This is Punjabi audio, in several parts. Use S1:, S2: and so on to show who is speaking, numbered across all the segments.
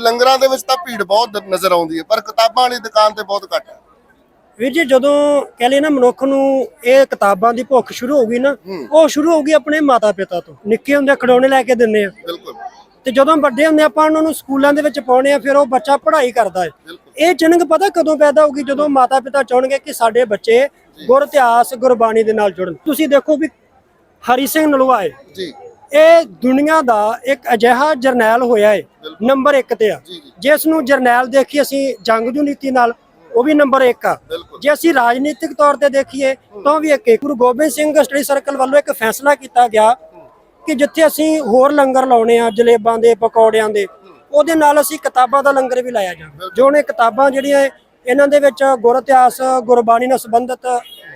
S1: ਲੰਗਰਾਂ ਦੇ ਵਿੱਚ ਤਾਂ ਭੀੜ ਬਹੁਤ ਨਜ਼ਰ ਆਉਂਦੀ ਹੈ ਪਰ ਕਿਤਾਬਾਂ ਵਾਲੀ ਦੁਕਾਨ ਤੇ ਬਹੁਤ ਘੱਟ ਹੈ।
S2: ਵੀਰ ਜੀ ਜਦੋਂ ਕਹ ਲਈ ਨਾ ਮਨੁੱਖ ਨੂੰ ਇਹ ਕਿਤਾਬਾਂ ਦੀ ਭੁੱਖ ਸ਼ੁਰੂ ਹੋ ਗਈ ਨਾ ਉਹ ਸ਼ੁਰੂ ਹੋ ਗਈ ਆਪਣੇ ਮਾਤਾ ਪਿਤਾ ਤੋਂ। ਨਿੱਕੇ ਹੁੰਦੇ ਖਿਡੌਣੇ ਲੈ ਕੇ ਦਿੰਦੇ ਆ।
S1: ਬਿਲਕੁਲ।
S2: ਤੇ ਜਦੋਂ ਵੱਡੇ ਹੁੰਦੇ ਆਪਾਂ ਉਹਨਾਂ ਨੂੰ ਸਕੂਲਾਂ ਦੇ ਵਿੱਚ ਪਾਉਣੇ ਆ ਫਿਰ ਉਹ ਬੱਚਾ ਪੜ੍ਹਾਈ ਕਰਦਾ ਹੈ। ਇਹ ਚਿੰਨ੍ਹ ਪਤਾ ਕਦੋਂ ਪੈਦਾ ਹੋਊਗੀ ਜਦੋਂ ਮਾਤਾ ਪਿਤਾ ਚਾਹਣਗੇ ਕਿ ਸਾਡੇ ਬੱਚੇ ਗੁਰ ਇਤਿਹਾਸ ਗੁਰਬਾਣੀ ਦੇ ਨਾਲ ਜੁੜਨ। ਤੁਸੀਂ ਦੇਖੋ ਵੀ ਹਰੀ ਸਿੰਘ ਨਲੂਆ ਹੈ।
S1: ਜੀ।
S2: ਇਹ ਦੁਨੀਆ ਦਾ ਇੱਕ ਅਜਿਹਾ ਜਰਨੈਲ ਹੋਇਆ ਹੈ ਨੰਬਰ 1 ਤੇ ਆ। ਜਿਸ ਨੂੰ ਜਰਨੈਲ ਦੇਖੀ ਅਸੀਂ ਜੰਗਜੂ ਨੀਤੀ ਨਾਲ ਉਹ ਵੀ ਨੰਬਰ 1 ਆ। ਜੇ ਅਸੀਂ ਰਾਜਨੀਤਿਕ ਤੌਰ ਤੇ ਦੇਖੀਏ ਤਾਂ ਵੀ ਇੱਕ ਗੁਰੂ ਗੋਬਿੰਦ ਸਿੰਘ ਸਟੱਡੀ ਸਰਕਲ ਵੱਲੋਂ ਇੱਕ ਫੈਸਲਾ ਕੀਤਾ ਗਿਆ ਕਿ ਜਿੱਥੇ ਅਸੀਂ ਹੋਰ ਲੰਗਰ ਲਾਉਣੇ ਆ ਜਲੇਬਾਂ ਦੇ ਪਕੌੜਿਆਂ ਦੇ ਉਹਦੇ ਨਾਲ ਅਸੀਂ ਕਿਤਾਬਾਂ ਦਾ ਲੰਗਰ ਵੀ ਲਾਇਆ ਜਾਵੇ। ਜੋ ਨੇ ਕਿਤਾਬਾਂ ਜਿਹੜੀਆਂ ਇਹ- ਇਹਨਾਂ ਦੇ ਵਿੱਚ ਗੁਰ ਇਤਿਹਾਸ ਗੁਰਬਾਣੀ ਨਾਲ ਸੰਬੰਧਿਤ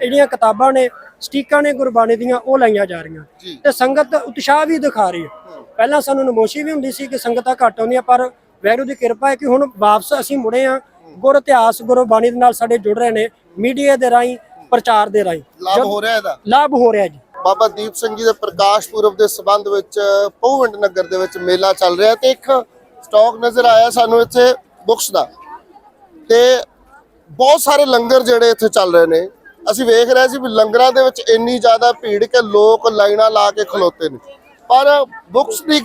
S2: ਜਿਹੜੀਆਂ ਕਿਤਾਬਾਂ ਨੇ ਸਟੀਕਾਂ ਨੇ ਗੁਰਬਾਣੀ ਦੀਆਂ ਉਹ ਲਾਈਆਂ ਜਾ ਰਹੀਆਂ। ਤੇ ਸੰਗਤ ਉਤਸ਼ਾਹ ਵੀ ਦਿਖਾ ਰਹੀ ਹੈ। ਪਹਿਲਾਂ ਸਾਨੂੰ ਨਮੋਸ਼ੀ ਵੀ ਹੁੰਦੀ ਸੀ ਕਿ ਸੰਗਤਾਂ ਘੱਟ ਆਉਂਦੀਆਂ ਪਰ ਵੈਰੂ ਦੀ ਕਿਰਪਾ ਹੈ ਕਿ ਹੁਣ ਵਾਪਸ ਅਸੀਂ ਮੁੜੇ ਆ ਗੁਰ ਇਤਿਹਾਸ ਗੁਰਬਾਣੀ ਦੇ ਨਾਲ ਸਾਡੇ ਜੁੜ ਰਹੇ ਨੇ ਮੀਡੀਆ ਦੇ ਰਾਹੀਂ ਪ੍ਰਚਾਰ ਦੇ ਰਾਹੀਂ।
S1: ਲਾਭ ਹੋ ਰਿਹਾ ਇਹਦਾ?
S2: ਲਾਭ ਹੋ ਰਿਹਾ ਜੀ।
S1: ਬਾਬਾ ਦੀਪ ਸਿੰਘ ਜੀ ਦੇ ਪ੍ਰਕਾਸ਼ ਪੁਰਬ ਦੇ ਸਬੰਧ ਵਿੱਚ ਪਉਵਿੰਡ ਨਗਰ ਦੇ ਵਿੱਚ ਮੇਲਾ ਚੱਲ ਰਿਹਾ ਤੇ ਇੱਕ ਸਟਾਕ ਨਜ਼ਰ ਆਇਆ ਸਾਨੂੰ ਇੱਥੇ ਬੁక్స్ ਦਾ। ਤੇ ਬਹੁਤ ਸਾਰੇ ਲੰਗਰ ਜਿਹੜੇ ਇੱਥੇ ਚੱਲ ਰਹੇ ਨੇ। ਅਸੀਂ ਵੇਖ ਰਹੇ ਸੀ ਵੀ ਲੰਗਰਾਂ ਦੇ ਵਿੱਚ ਇੰਨੀ ਜ਼ਿਆਦਾ ਭੀੜ ਕਿ ਲੋਕ ਲਾਈਨਾਂ ਲਾ ਕੇ ਖਲੋਤੇ ਨੇ। ਪਰ ਬੁక్స్ ਦੀ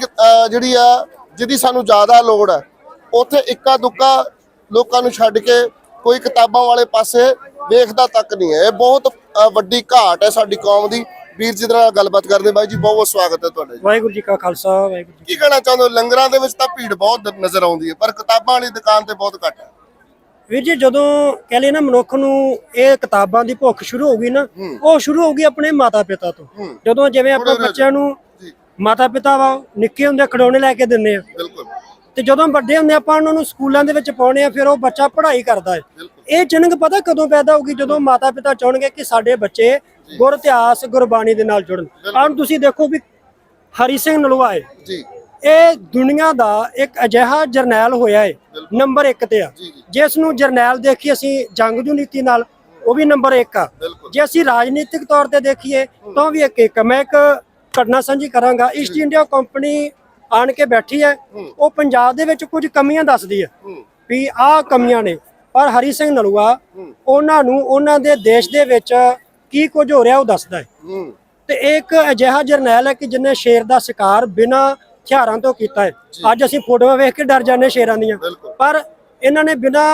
S1: ਜਿਹੜੀ ਆ ਜਿਹਦੀ ਸਾਨੂੰ ਜ਼ਿਆਦਾ ਲੋੜ ਹੈ ਉੱਥੇ ਇੱਕਾ ਦੁੱਕਾ ਲੋਕਾਂ ਨੂੰ ਛੱਡ ਕੇ ਕੋਈ ਕਿਤਾਬਾਂ ਵਾਲੇ ਪਾਸੇ ਵੇਖਦਾ ਤੱਕ ਨਹੀਂ ਹੈ। ਇਹ ਬਹੁਤ ਵੱਡੀ ਘਾਟ ਹੈ ਸਾਡੀ ਕੌਮ ਦੀ। ਵੀਰ ਜੀ ਨਾਲ ਗੱਲਬਾਤ ਕਰਦੇ ਬਾਈ ਜੀ ਬਹੁਤ ਬਹੁਤ ਸਵਾਗਤ ਹੈ ਤੁਹਾਡਾ ਜੀ।
S2: ਵਾਹਿਗੁਰੂ ਜੀ ਕਾ ਖਾਲਸਾ ਵਾਹਿਗੁਰੂ ਜੀ
S1: ਕੀ ਕਹਿਣਾ ਚਾਹੁੰਦੇ ਲੰਗਰਾਂ ਦੇ ਵਿੱਚ ਤਾਂ ਭੀੜ ਬਹੁਤ ਨਜ਼ਰ ਆਉਂਦੀ ਹੈ ਪਰ ਕਿਤਾਬਾਂ ਵਾਲੀ ਦੁਕਾਨ ਤੇ ਬਹੁਤ ਘੱਟ ਹੈ।
S2: ਵੀਰ ਜੀ ਜਦੋਂ ਕਹ ਨਾ ਮਨੁੱਖ ਨੂੰ ਇਹ ਕਿਤਾਬਾਂ ਦੀ ਭੁੱਖ ਸ਼ੁਰੂ ਹੋ ਗਈ ਨਾ ਉਹ ਸ਼ੁਰੂ ਹੋ ਗਈ ਆਪਣੇ ਮਾਤਾ ਪਿਤਾ ਤੋਂ। ਜਦੋਂ ਜਿਵੇਂ ਆਪਾਂ ਬੱਚਿਆਂ ਨੂੰ ਮਾਤਾ ਪਿਤਾ ਵਾ ਨਿੱਕੇ ਹੁੰਦੇ ਖਿਡੌਣੇ ਲੈ ਕੇ ਦਿੰਦੇ ਆ।
S1: ਬਿਲਕੁਲ।
S2: ਤੇ ਜਦੋਂ ਵੱਡੇ ਹੁੰਦੇ ਆਪਾਂ ਉਹਨਾਂ ਨੂੰ ਸਕੂਲਾਂ ਦੇ ਵਿੱਚ ਪਾਉਣੇ ਆ ਫਿਰ ਉਹ ਬੱਚਾ ਪੜ੍ਹਾਈ ਕਰਦਾ ਹੈ। ਇਹ ਚਿੰਨ੍ਹ ਪਤਾ ਕਦੋਂ ਪੈਦਾ ਹੋਊਗੀ? ਜਦੋਂ ਮਾਤਾ ਪਿਤਾ ਚਾਹਣਗੇ ਕਿ ਸਾਡੇ ਬੱਚੇ ਗੁਰ ਇਤਿਹਾਸ ਗੁਰਬਾਣੀ ਦੇ ਨਾਲ ਜੁੜਨ। ਹੁਣ ਤੁਸੀਂ ਦੇਖੋ ਵੀ ਹਰੀ ਸਿੰਘ ਨਲੂਆ ਹੈ।
S1: ਜੀ।
S2: ਇਹ ਦੁਨੀਆ ਦਾ ਇੱਕ ਅਜਿਹਾ ਜਰਨੈਲ ਹੋਇਆ ਹੈ ਨੰਬਰ 1 ਤੇ ਆ। ਜਿਸ ਨੂੰ ਜਰਨੈਲ ਦੇਖੀ ਅਸੀਂ ਜੰਗਜੂ ਨੀਤੀ ਨਾਲ ਉਹ ਵੀ ਨੰਬਰ 1 ਆ। ਜੇ ਅਸੀਂ ਰਾਜਨੀਤਿਕ ਤੌਰ ਤੇ ਦੇਖੀਏ ਤਾਂ ਵੀ ਇੱਕ ਇੱਕ। ਮੈਂ ਇੱਕ ਘਟਨਾ ਸਾਂਝੀ ਕਰਾਂਗਾ। ਈਸਟ ਇੰਡੀਆ ਕੰਪਨੀ ਆਣ ਕੇ ਬੈਠੀ ਹੈ। ਉਹ ਪੰਜਾਬ ਦੇ ਵਿੱਚ ਕੁਝ ਕਮੀਆਂ ਦੱਸਦੀ ਹੈ ਵੀ ਆਹ ਕਮੀਆਂ ਨੇ। ਪਰ ਹਰੀ ਸਿੰਘ ਨਲੂਆ ਉਹਨਾਂ ਨੂੰ ਉਹਨਾਂ ਦੇ ਦੇਸ਼ ਦੇ ਵਿੱਚ ਕੀ ਕੁਝ ਹੋ ਰਿਹਾ ਉਹ ਦੱਸਦਾ ਹੈ। ਤੇ ਇੱਕ ਅਜਿਹਾ ਜਰਨੈਲ ਹੈ ਕਿ ਜਿਨੇ ਸ਼ੇਰ ਦਾ ਸ਼ਿਕਾਰ ਬਿਨਾਂ ਹਥਿਆਰਾਂ ਤੋਂ ਕੀਤਾ ਹੈ। ਅੱਜ ਅਸੀਂ ਫੋਟੋਆਂ ਵੇਖ ਕੇ ਡਰ ਜਾਂਦੇ ਸ਼ੇਰਾਂ ਦੀਆਂ। ਪਰ ਇਹਨਾਂ ਨੇ ਬਿਨਾਂ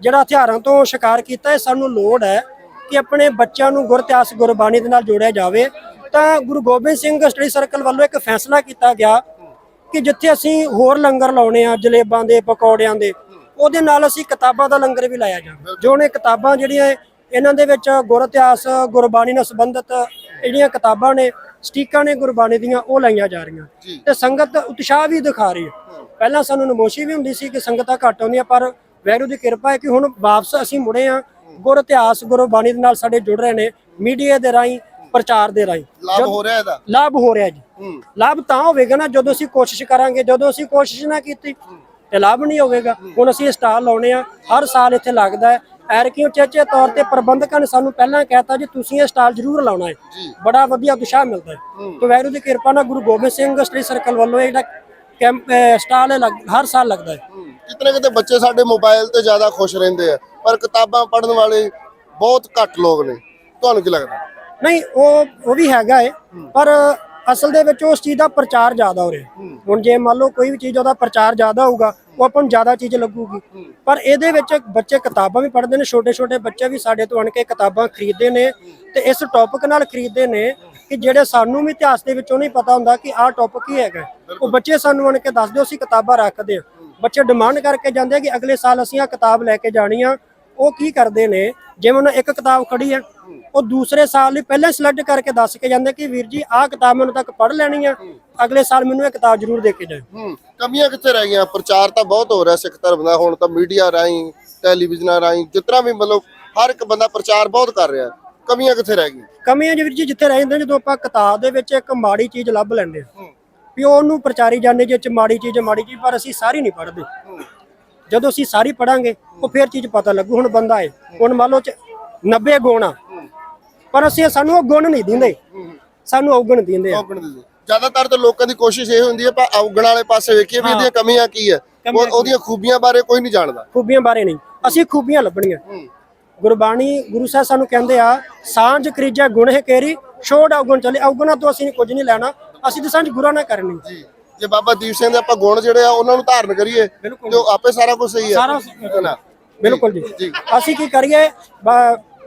S2: ਜਿਹੜਾ ਹਥਿਆਰਾਂ ਤੋਂ ਸ਼ਿਕਾਰ ਕੀਤਾ ਹੈ ਸਾਨੂੰ ਲੋੜ ਹੈ ਕਿ ਆਪਣੇ ਬੱਚਿਆਂ ਨੂੰ ਗੁਰ ਇਤਿਹਾਸ ਗੁਰਬਾਣੀ ਦੇ ਨਾਲ ਜੋੜਿਆ ਜਾਵੇ। ਤਾਂ ਗੁਰੂ ਗੋਬਿੰਦ ਸਿੰਘ ਸਟੱਡੀ ਸਰਕਲ ਵੱਲੋਂ ਇੱਕ ਫੈਸਲਾ ਕੀਤਾ ਗਿਆ ਕਿ ਜਿੱਥੇ ਅਸੀਂ ਹੋਰ ਲੰਗਰ ਲਾਉਣੇ ਆ ਜਲੇਬਾਂ ਦੇ ਪਕੌੜਿਆਂ ਦੇ ਉਹਦੇ ਨਾਲ ਅਸੀਂ ਕਿਤਾਬਾਂ ਦਾ ਲੰਗਰ ਵੀ ਲਾਇਆ ਜਾਵੇ। ਜੋ ਨੇ ਕਿਤਾਬਾਂ ਜਿਹੜੀਆਂ ਇਹਨਾਂ ਦੇ ਵਿੱਚ ਗੁਰ ਇਤਿਹਾਸ ਗੁਰਬਾਣੀ ਨਾਲ ਸੰਬੰਧਿਤ ਜਿਹੜੀਆਂ ਕਿਤਾਬਾਂ ਨੇ ਸਟੀਕਾਂ ਨੇ ਗੁਰਬਾਣੀ ਦੀਆਂ ਉਹ ਲਾਈਆਂ ਜਾ ਰਹੀਆਂ। ਤੇ ਸੰਗਤ ਉਤਸ਼ਾਹ ਵੀ ਦਿਖਾ ਰਹੀ ਹੈ। ਪਹਿਲਾਂ ਸਾਨੂੰ ਨਮੋਸ਼ੀ ਵੀ ਹੁੰਦੀ ਸੀ ਕਿ ਸੰਗਤਾਂ ਘੱਟ ਆਉਂਦੀਆਂ ਪਰ ਵੈਰੂ ਦੀ ਕਿਰਪਾ ਹੈ ਕਿ ਹੁਣ ਵਾਪਸ ਅਸੀਂ ਮੁੜੇ ਆ ਗੁਰ ਇਤਿਹਾਸ ਗੁਰਬਾਣੀ ਦੇ ਨਾਲ ਸਾਡੇ ਜੁੜ ਰਹੇ ਨੇ ਮੀਡੀਆ ਦੇ ਰਾਹੀਂ ਪ੍ਰਚਾਰ ਦੇ ਰਾਹੀਂ।
S1: ਲਾਭ ਹੋ ਰਿਹਾ ਇਹਦਾ?
S2: ਲਾਭ ਹੋ ਰਿਹਾ ਜੀ। ਲਾਭ ਤਾਂ ਹੋਵੇਗਾ ਨਾ ਜਦੋਂ ਅਸੀਂ ਕੋਸ਼ਿਸ਼ ਕਰਾਂਗੇ ਜਦੋਂ ਅਸੀਂ ਕੋਸ਼ਿਸ਼ ਨਾ ਕੀਤੀ ਤੇ ਲਾਭ ਨਹੀਂ ਹੋਵੇਗਾ। ਹੁਣ ਅਸੀਂ ਸਟਾਲ ਲਾਉਣੇ ਆ। ਹਰ ਸਾਲ ਇੱਥੇ ਲੱਗਦਾ ਹੈ। ਐਰਕੀ ਉਚੇਚੇ ਤੌਰ ਤੇ ਪ੍ਰਬੰਧਕਾਂ ਨੇ ਸਾਨੂੰ ਪਹਿਲਾਂ ਕਹਿਤਾ ਜੀ ਤੁਸੀਂ ਇਹ ਸਟਾਲ ਜ਼ਰੂਰ ਲਾਉਣਾ ਹੈ। ਬੜਾ ਵਧੀਆ ਉਤਸ਼ਾਹ ਮਿਲਦਾ ਹੈ। ਤੇ ਵੈਰੂ ਦੀ ਕਿਰਪਾ ਨਾਲ ਗੁਰੂ ਗੋਬਿੰਦ ਸਿੰਘ ਸਟੱਡੀ ਸਰਕਲ ਵੱਲੋਂ ਇਹ ਜਿਹੜਾ ਕੈਂਪ ਸਟਾਲ ਹਰ ਸਾਲ ਲੱਗਦਾ ਹੈ।
S1: ਹੂੰ। ਕਿਤੇ ਬੱਚੇ ਸਾਡੇ ਮੋਬਾਈਲ ਤੇ ਜ਼ਿਆਦਾ ਖੁਸ਼ ਰਹਿੰਦੇ ਆ ਪਰ ਕਿਤਾਬਾਂ ਪੜ੍ਹਨ ਵਾਲੇ ਬਹੁਤ ਘੱਟ ਲੋਕ ਨੇ। ਤੁਹਾਨੂੰ ਕੀ ਲੱਗਦਾ?
S2: ਨਹੀਂ ਉਹ ਉਹ ਵੀ ਹੈਗਾ ਹੈ। ਪਰ ਅਸਲ ਦੇ ਵਿੱਚ ਉਸ ਚੀਜ਼ ਦਾ ਪ੍ਰਚਾਰ ਜ਼ਿਆਦਾ ਹੋ ਰਿਹਾ। ਹੁਣ ਜੇ ਮੰਨ ਲਓ ਕੋਈ ਵੀ ਚੀਜ਼ ਉਹਦਾ ਪ੍ਰਚਾਰ ਜ਼ਿਆਦਾ ਹੋਊਗਾ ਉਹ ਆਪਾਂ ਨੂੰ ਜ਼ਿਆਦਾ ਚੀਜ਼ ਲੱਗੂਗੀ। ਪਰ ਇਹਦੇ ਵਿੱਚ ਬੱਚੇ ਕਿਤਾਬਾਂ ਵੀ ਪੜ੍ਹਦੇ ਨੇ ਛੋਟੇ ਛੋਟੇ ਬੱਚੇ ਵੀ ਸਾਡੇ ਤੋਂ ਆਣ ਕੇ ਕਿਤਾਬਾਂ ਖਰੀਦਦੇ ਨੇ ਤੇ ਇਸ ਟੌਪਿਕ ਨਾਲ ਖਰੀਦਦੇ ਨੇ ਕਿ ਜਿਹੜੇ ਸਾਨੂੰ ਵੀ ਇਤਿਹਾਸ ਦੇ ਵਿੱਚੋਂ ਨਹੀਂ ਪਤਾ ਹੁੰਦਾ ਕਿ ਆਹ ਟੌਪਿਕ ਕੀ ਹੈਗਾ। ਉਹ ਬੱਚੇ ਸਾਨੂੰ ਆਣ ਕੇ ਦੱਸਦੇ ਅਸੀਂ ਕਿਤਾਬਾਂ ਰੱਖਦੇ ਆ ਬੱਚੇ ਡਿਮਾਂਡ ਕਰਕੇ ਜਾਂਦੇ ਆ ਕਿ ਅਗਲੇ ਸਾਲ ਅਸੀਂ ਆਹ ਕਿਤਾਬ ਲੈ ਕੇ ਜਾਣੀ ਆ। ਉਹ ਕੀ ਕਰਦੇ ਨੇ ਜਿਵੇਂ ਉਹਨਾਂ ਇੱਕ ਕਿਤਾਬ ਖੜੀ ਹੈ ਉਹ ਦੂਸਰੇ ਸਾਲ ਲਈ ਪਹਿਲਾਂ ਸਿਲੈਕਟ ਕਰਕੇ ਦੱਸ ਕੇ ਜਾਂਦੇ ਕਿ ਵੀਰ ਜੀ ਆਹ ਕਿਤਾਬ ਮੈਨੂੰ ਤੱਕ ਪੜ੍ਹ ਲੈਣੀ ਆ। ਅਗਲੇ ਸਾਲ ਮੈਨੂੰ ਇਹ ਕਿਤਾਬ ਜ਼ਰੂਰ ਦੇ ਕੇ ਜਾਓ
S1: ਹੂੰ ਕਮੀਆਂ ਕਿੱਥੇ ਰਹਿ ਗਈਆਂ? ਪ੍ਰਚਾਰ ਤਾਂ ਬਹੁਤ ਹੋ ਰਿਹਾ ਸਿੱਖ ਧਰਮ ਦਾ। ਹੁਣ ਤਾਂ ਮੀਡੀਆ ਰਾਹੀਂ ਟੈਲੀਵਿਜ਼ਨਾਂ ਰਾਹੀਂ ਜਿਤਨਾ ਵੀ ਮਤਲਬ ਹਰ ਇੱਕ ਬੰਦਾ ਪ੍ਰਚਾਰ ਬਹੁਤ ਕਰ ਰਿਹਾ। ਕਮੀਆਂ ਕਿੱਥੇ ਰਹਿ ਗਈਆਂ?
S2: ਕਮੀਆਂ ਜੀ ਵੀਰ ਜੀ ਜਿੱਥੇ ਰਹਿ ਜਾਂਦੇ ਜਦੋਂ ਆਪਾਂ ਕਿਤਾਬ ਦੇ ਵਿੱਚ ਇੱਕ ਮਾੜੀ ਚੀਜ਼ ਲੱਭ ਲੈਂਦੇ ਆ ਵੀ ਉਹਨੂੰ ਪ੍ਰਚਾਰੀ ਜਾਂਦੇ ਜੇ ਚ ਮਾੜੀ ਚੀਜ਼ ਮਾੜੀ ਚੀਜ਼ ਪਰ ਅਸੀਂ ਸਾਰੀ ਨਹੀਂ ਪੜ੍ਹਦੇ। ਜਦੋਂ ਅਸੀਂ ਸਾਰੀ ਪੜਾਂਗੇ ਉਹ ਫਿਰ ਚੀਜ਼ ਪਤਾ ਲੱਗੂ ਹੁਣ ਬੰਦਾ ਹੈ ਹੁਣ ਮੰਨ ਲਓ ਚ 90 ਗੁਣ ਆ ਪਰ ਅਸੀਂ ਸਾਨੂੰ ਉਹ ਗੁਣ ਨਹੀਂ ਦਿੰਦੇ। ਸਾਨੂੰ ਔਗਣ ਦਿੰਦੇ ਆ।
S1: ਔਗਣ ਜ਼ਿਆਦਾਤਰ ਤਾਂ ਲੋਕਾਂ ਦੀ ਕੋਸ਼ਿਸ਼ ਇਹ ਹੁੰਦੀ ਹੈ ਪਰ ਔਗਣ ਵਾਲੇ ਪਾਸੇ ਵੇਖੀਏ ਵੀ ਇਹਦੀਆਂ ਕਮੀਆਂ ਕੀ ਹੈ। ਉਹ- ਉਹਦੀਆਂ ਖੂਬੀਆਂ ਬਾਰੇ ਕੋਈ ਨਹੀਂ ਜਾਣਦਾ।
S2: ਖੂਬੀਆਂ ਬਾਰੇ ਨਹੀਂ। ਅਸੀਂ ਖੂਬੀਆਂ ਲੱਭਣੀਆਂ।
S1: ਹੂੰ।
S2: ਗੁਰਬਾਣੀ ਗੁਰੂ ਸਾਹਿਬ ਸਾਨੂੰ ਕਹਿੰਦੇ ਆ ਸਾਂਝ ਕਰੀਜੈ ਗੁਣਹਿ ਕੇਰੀ ਛੋੜ ਔਗਣ ਚਲੇ। ਔਗਣਾ ਤੋਂ ਅਸੀਂ ਕੁਝ ਨਹੀਂ ਲੈਣਾ। ਅਸੀਂ ਤਾਂ ਸਾਂਝ ਗੁਰਾਂ ਨਾਲ ਕਰਨੀ।
S1: ਜੀ। ਜੇ ਬਾਬਾ ਦੀਪ ਸਿੰਘ ਦੇ ਆਪਾਂ ਗੁਣ ਜਿਹੜੇ ਆ ਉਹਨਾਂ ਨੂੰ ਧਾਰਨ ਕਰੀਏ ਤੇ ਆਪੇ ਸਾਰਾ ਕੁਝ ਸਹੀ ਹੈ।
S2: ਸਾਰਾ
S1: ਹੈ।
S2: ਬਿਲਕੁਲ ਜੀ। ਅਸੀਂ ਕੀ ਕਰੀਏ?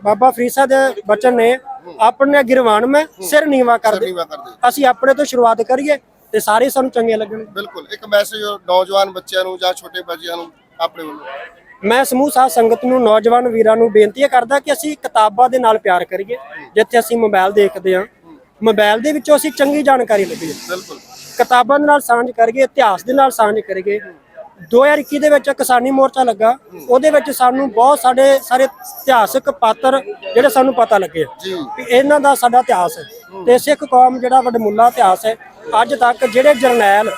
S2: ਬਾਬਾ ਫਰੀਦ ਸਾਹਿਬ ਦੇ ਬਚਨ ਨੇ ਆਪਣੇ ਗਿਰਵਾਨ ਮੈਂ ਸਿਰ ਨੀਵਾ ਕਰ ਦੇ।
S1: ਕਰਦੇ
S2: ਅਸੀਂ ਆਪਣੇ ਤੋਂ ਸ਼ੁਰੂਆਤ ਕਰੀਏ ਤੇ ਸਾਰੇ ਸਾਨੂੰ ਚੰਗੇ ਲੱਗਣਗੇ
S1: ਬਿਲਕੁਲ ਇੱਕ ਮੈਸੇਜ ਨੌਜਵਾਨ ਬੱਚਿਆਂ ਨੂੰ ਜਾਂ ਛੋਟੇ ਬੱਚਿਆਂ ਨੂੰ ਆਪਣੇ ਵੱਲੋਂ।
S2: ਮੈਂ ਸਮੂਹ ਸਾਧ ਸੰਗਤ ਨੂੰ ਨੌਜਵਾਨ ਵੀਰਾਂ ਨੂੰ ਬੇਨਤੀ ਕਰਦਾ ਕਿ ਅਸੀਂ ਕਿਤਾਬਾਂ ਦੇ ਨਾਲ ਪਿਆਰ ਕਰੀਏ ਜਿੱਥੇ ਅਸੀਂ ਮੋਬਾਈਲ ਦੇਖਦੇ ਹਾਂ। ਮੋਬਾਈਲ ਦੇ ਵਿੱਚੋਂ ਅਸੀਂ ਚੰਗੀ ਜਾਣਕਾਰੀ ਲੱਭੀਏ।
S1: ਬਿਲਕੁਲ।
S2: ਕਿਤਾਬਾਂ ਦੇ ਨਾਲ ਸਾਂਝ ਕਰੀਏ ਇਤਿਹਾਸ ਦੇ ਨਾਲ ਸਾਂਝ ਕਰੀਏ। 2021 ਦੇ ਵਿੱਚ ਕਿਸਾਨੀ ਮੋਰਚਾ ਲੱਗਾ। ਉਹਦੇ ਵਿੱਚ ਸਾਨੂੰ ਬਹੁਤ ਸਾਡੇ ਸਾਰੇ ਇਤਿਹਾਸਕ ਪਾਤਰ ਜਿਹੜੇ ਸਾਨੂੰ ਪਤਾ ਲੱਗੇ। ਕਿ ਇਹਨਾਂ ਦਾ ਸਾਡਾ ਇਤਿਹਾਸ ਹੈ। ਤੇ ਸਿੱਖ ਕੌਮ ਜਿਹੜਾ ਵੱਡਮੁੱਲਾ ਇਤਿਹਾਸ ਹੈ ਅੱਜ ਤੱਕ ਜਿਹੜੇ ਜਰਨੈਲ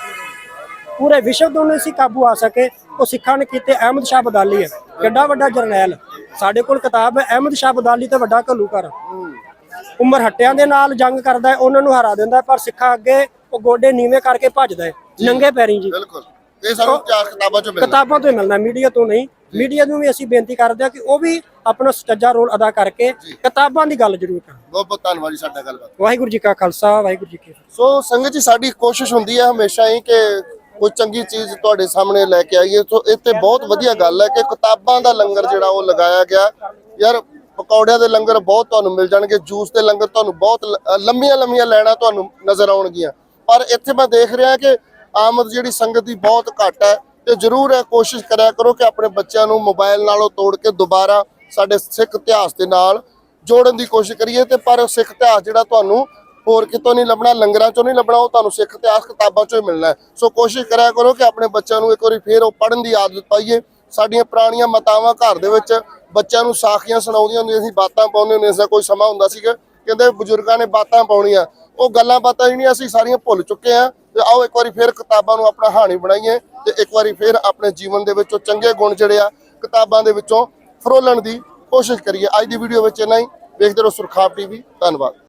S2: ਪੂਰੇ ਵਿਸ਼ਵ ਤੋਂ ਨਹੀਂ ਸੀ ਕਾਬੂ ਆ ਸਕੇ ਉਹ ਸਿੱਖਾਂ ਨੇ ਕੀਤੇ ਅਹਿਮਦ ਸ਼ਾਹ ਬਦਾਲੀ ਹੈ। ਕਿੱਡਾ ਵੱਡਾ ਜਰਨੈਲ। ਸਾਡੇ ਕੋਲ ਕਿਤਾਬ ਹੈ ਅਹਿਮਦ ਸ਼ਾਹ ਬਦਾਲੀ ਤੇ ਵੱਡਾ ਘੱਲੂਘਰ। ਉਮਰ ਹੱਟਿਆਂ ਦੇ ਨਾਲ ਜੰਗ ਕਰਦਾ ਹੈ ਉਹਨਾਂ ਨੂੰ ਹਰਾ ਦਿੰਦਾ ਹੈ, ਪਰ ਸਿੱਖਾਂ ਅੱਗੇ ਉਹ ਗੋਡੇ ਨੀਵੇਂ ਕਰਕੇ ਭੱਜਦਾ ਹੈ ਨੰਗੇ ਪੈਰੀਂ ਜੀ।
S1: ਬਿਲਕੁਲ। ਇਹ ਸਾਨੂੰ ਚਾਰ ਕਿਤਾਬਾਂ ਚੋਂ ਮਿਲਦਾ
S2: ਕਿਤਾਬਾਂ ਤੋਂ ਹੀ ਮਿਲਣਾ ਮੀਡੀਆ ਤੋਂ ਨਹੀਂ। ਮੀਡੀਆ ਨੂੰ ਵੀ ਅਸੀਂ ਬੇਨਤੀ ਕਰਦੇ ਹਾਂ ਕਿ ਉਹ ਵੀ ਆਪਣਾ ਸਟੱਜਾ ਰੋਲ ਅਦਾ ਕਰਕੇ ਕਿਤਾਬਾਂ ਦੀ ਗੱਲ ਜ਼ਰੂਰ ਕਰਨ।
S1: ਬਹੁਤ ਬਹੁਤ ਧੰਨਵਾਦ ਜੀ ਸਾਡਾ ਗੱਲਬਾਤ।
S2: ਵਾਹਿਗੁਰੂ ਜੀ ਕਾ ਖਾਲਸਾ ਵਾਹਿਗੁਰੂ ਜੀ ਕੀ ਫਤਿਹ।
S1: ਸੋ ਸੰਗਤ ਜੀ ਸਾਡੀ ਕੋਸ਼ਿਸ਼ ਹੁੰਦੀ ਹੈ ਹਮੇਸ਼ਾ ਹੀ ਕਿ ਕੋਈ ਚੰਗੀ ਚੀਜ਼ ਤੁਹਾਡੇ ਸਾਹਮਣੇ ਲੈ ਕੇ ਆਈਏ। ਸੋ ਇਹ ਤੇ ਬਹੁਤ ਵਧੀਆ ਗੱਲ ਹੈ ਕਿ ਕਿਤਾਬਾਂ ਦਾ ਲੰਗਰ ਜਿਹੜਾ ਉਹ ਲਗਾਇਆ ਗਿਆ। ਯਾਰ ਪਕੌੜਿਆਂ ਦੇ ਲੰਗਰ ਬਹੁਤ ਤੁਹਾਨੂੰ ਮਿਲ ਜਾਣਗੇ ਜੂਸ ਦੇ ਲੰਗਰ ਤੁਹਾਨੂੰ ਬਹੁਤ ਲੰਮੀਆਂ ਲੰਮੀਆਂ ਲੈਣਾ ਤੁਹਾਨੂੰ ਨਜ਼ਰ ਆਉਣਗੀਆਂ। ਪਰ ਇੱਥੇ ਮੈਂ ਦੇਖ ਰਿਹਾ ਕਿ ਆਮਦ ਜਿਹੜੀ ਸੰਗਤ ਦੀ ਬਹੁਤ ਘੱਟ ਹੈ ਤੇ ਜ਼ਰੂਰ ਇਹ ਕੋਸ਼ਿਸ਼ ਕਰਿਆ ਕਰੋ ਕਿ ਆਪਣੇ ਬੱਚਿਆਂ ਨੂੰ ਮੋਬਾਈਲ ਨਾਲੋਂ ਤੋੜ ਕੇ ਦੁਬਾਰਾ ਸਾਡੇ ਸਿੱਖ ਇਤਿਹਾਸ ਦੇ ਨਾਲ ਜੋੜਨ ਦੀ ਕੋਸ਼ਿਸ਼ ਕਰੀਏ ਤੇ ਪਰ ਸਿੱਖ ਇਤਿਹਾਸ ਜਿਹੜਾ ਤੁਹਾਨੂੰ ਹੋਰ ਕਿਤੋਂ ਨਹੀਂ ਲੱਭਣਾ, ਲੰਗਰਾਂ ਚੋਂ ਨਹੀਂ ਲੱਭਣਾ, ਉਹ ਤੁਹਾਨੂੰ ਸਿੱਖ ਇਤਿਹਾਸ ਕਿਤਾਬਾਂ ਚੋਂ ਹੀ ਮਿਲਣਾ ਸੋ ਕੋਸ਼ਿਸ਼ ਕਰਿਆ ਕਰੋ ਕਿ ਆਪਣੇ ਬੱਚਿਆਂ ਨੂੰ ਇੱਕ ਵਾਰੀ ਫੇਰ ਉਹ ਪੜ੍ਹਨ ਦੀ ਆਦਤ ਪਾਈਏ। ਸਾਡੀਆਂ ਪੁਰਾਣੀਆਂ ਮਾਤਾਵਾਂ ਘਰ ਦੇ ਵਿੱਚ ਬੱਚਿਆਂ ਨੂੰ ਸਾਖੀਆਂ ਸੁਣਾਉਂਦੀਆਂ ਹੁੰਦੀਆਂ ਸੀ, ਬਾਤਾਂ ਪਾਉਂਦੇ ਹੁੰਦੇ ਸੀ ਕੋਈ ਸਮਾਂ ਹੁੰਦਾ ਸੀਗਾ, ਕਹਿੰਦੇ ਬਜ਼ੁਰਗਾਂ ਨੇ ਬਾਤਾਂ ਪਾਉਣੀਆਂ। ਉਹ ਗੱਲਾਂ ਬਾਤਾਂ ਜਿਹੜੀਆਂ ਅਸੀਂ ਸਾਰੀਆਂ ਭੁੱਲ ਚੁੱਕੇ ਆ। ਤੇ ਆਓ ਇੱਕ ਵਾਰੀ ਫੇਰ ਕਿਤਾਬਾਂ ਨੂੰ ਆਪਣਾ ਹਾਣੀ ਬਣਾਈਏ ਤੇ ਇੱਕ ਵਾਰੀ ਫੇਰ ਆਪਣੇ ਜੀਵਨ ਦੇ ਵਿੱਚੋਂ ਚੰਗੇ ਗੁਣ ਜਿਹੜੇ ਆ, ਕਿਤਾਬਾਂ ਦੇ ਵਿੱਚੋਂ ਫਰੋਲਣ ਦੀ ਕੋਸ਼ਿਸ਼ ਕਰੀਏ। ਅੱਜ ਦੀ ਵੀਡੀਓ ਵਿੱਚ ਇੰਨਾ ਹੀ। ਵੇਖਦੇ ਰਹੋ ਸੁਰਖਾਬ ਟੀਵੀ ਧੰਨਵਾਦ।